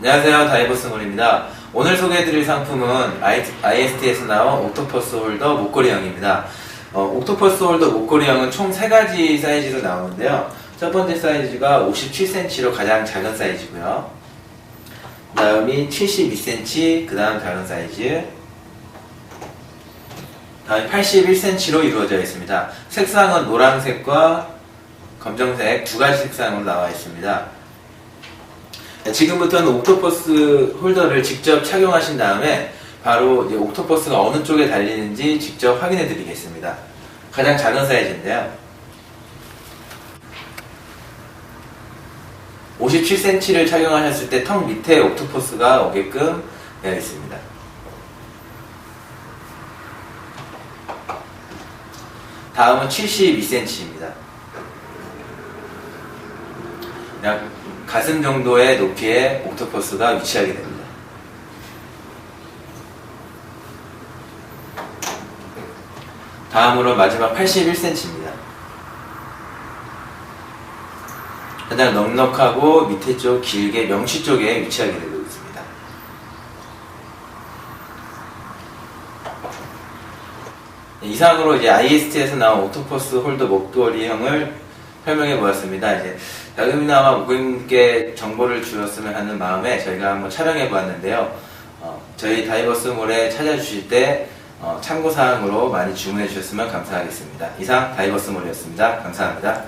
안녕하세요. 다이버스몰입니다. 오늘 소개해드릴 상품은 IST에서 나온 옥토퍼스 홀더 목걸이형입니다. 어, 옥토퍼스 홀더 목걸이형은 총 3가지 사이즈로 나오는데요. 첫 번째 사이즈가 57cm로 가장 작은 사이즈고요. 그 다음이 72cm 그 다음 작은 사이즈. 다음에 81cm로 이루어져 있습니다. 색상은 노란색과 검정색 두 가지 색상으로 나와 있습니다. 네, 지금부터는 옥토퍼스 홀더를 직접 착용하신 다음에 바로 옥토퍼스가 어느 쪽에 달리는지 직접 확인해 드리겠습니다. 가장 작은 사이즈인데요. 57cm를 착용하셨을 때 턱 밑에 옥토퍼스가 오게끔 되어 있습니다. 다음은 72cm입니다. 약 가슴 정도의 높이의 옥토퍼스가 위치하게 됩니다. 다음으로 마지막 81cm입니다. 가장 넉넉하고 밑에 쪽 길게 명치 쪽에 위치하게 되고 있습니다. 이상으로 이제 IST에서 나온 옥토퍼스 홀더 목도리형을 설명해 보았습니다. 이제 자금이나마 고객님께 정보를 주었으면 하는 마음에 저희가 한번 촬영해 보았는데요. 어, 저희 다이버스몰에 찾아주실 때 어, 참고사항으로 많이 주문해 주셨으면 감사하겠습니다. 이상 다이버스몰이었습니다. 감사합니다.